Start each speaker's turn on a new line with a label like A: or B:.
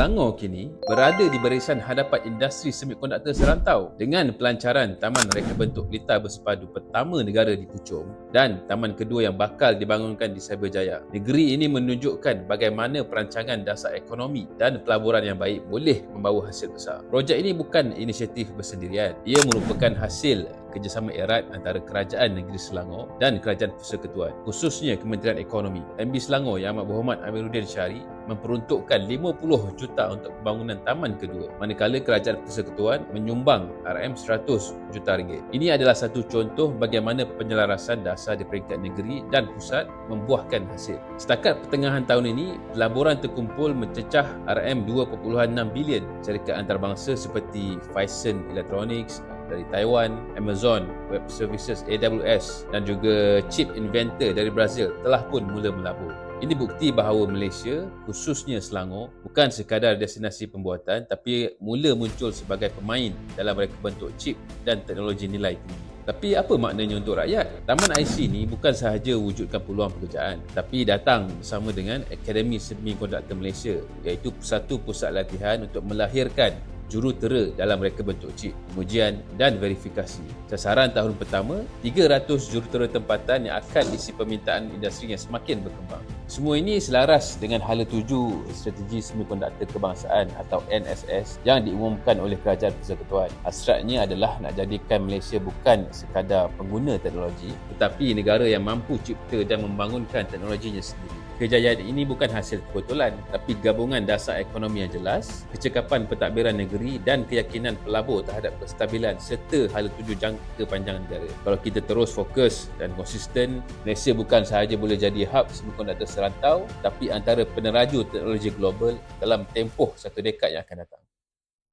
A: Selangor kini berada di barisan hadapan industri semikonduktor serantau dengan pelancaran Taman Reka Bentuk Pelita Bersepadu pertama negara di Puchong dan taman kedua yang bakal dibangunkan di Cyberjaya. Negeri ini menunjukkan bagaimana perancangan dasar ekonomi dan pelaburan yang baik boleh membawa hasil besar. Projek ini bukan inisiatif bersendirian. Ia merupakan hasil kerjasama erat antara Kerajaan Negeri Selangor dan Kerajaan Persekutuan, khususnya Kementerian Ekonomi. MB Selangor Yang Amat Berhormat Amiruddin Syari memperuntukkan 50 juta untuk pembangunan taman kedua, manakala Kerajaan Persekutuan menyumbang RM100 juta ringgit. Ini adalah satu contoh bagaimana penyelarasan dasar di peringkat negeri dan pusat membuahkan hasil. Setakat pertengahan tahun ini, pelaburan terkumpul mencecah RM2.6 bilion syarikat antarabangsa seperti Phison Electronics, dari Taiwan, Amazon Web Services AWS dan juga chip inventor dari Brazil telah pun mula melabur. Ini bukti bahawa Malaysia, khususnya Selangor, bukan sekadar destinasi pembuatan tapi mula muncul sebagai pemain dalam mereka bentuk chip dan teknologi nilai tinggi. Tapi apa maknanya untuk rakyat? Taman IC ni bukan sahaja wujudkan peluang pekerjaan tapi datang bersama dengan Akademi Semikonduktor Malaysia iaitu satu pusat latihan untuk melahirkan jurutera dalam reka bentuk chip, pengujian dan verifikasi. Sasaran tahun pertama, 300 jurutera tempatan yang akan isi permintaan industri yang semakin berkembang. Semua ini selaras dengan hala tuju strategi semikonduktor kebangsaan atau NSS yang diumumkan oleh Kerajaan Persekutuan. Hasratnya adalah nak jadikan Malaysia bukan sekadar pengguna teknologi tetapi negara yang mampu cipta dan membangunkan teknologinya sendiri. Kejayaan ini bukan hasil kebetulan tapi gabungan dasar ekonomi yang jelas, kecekapan pentadbiran negeri dan keyakinan pelabur terhadap kestabilan serta hala tuju jangka panjang negara. Kalau kita terus fokus dan konsisten, Malaysia bukan sahaja boleh jadi hub semikonduktor serantau tapi antara peneraju teknologi global dalam tempoh satu dekad yang akan datang.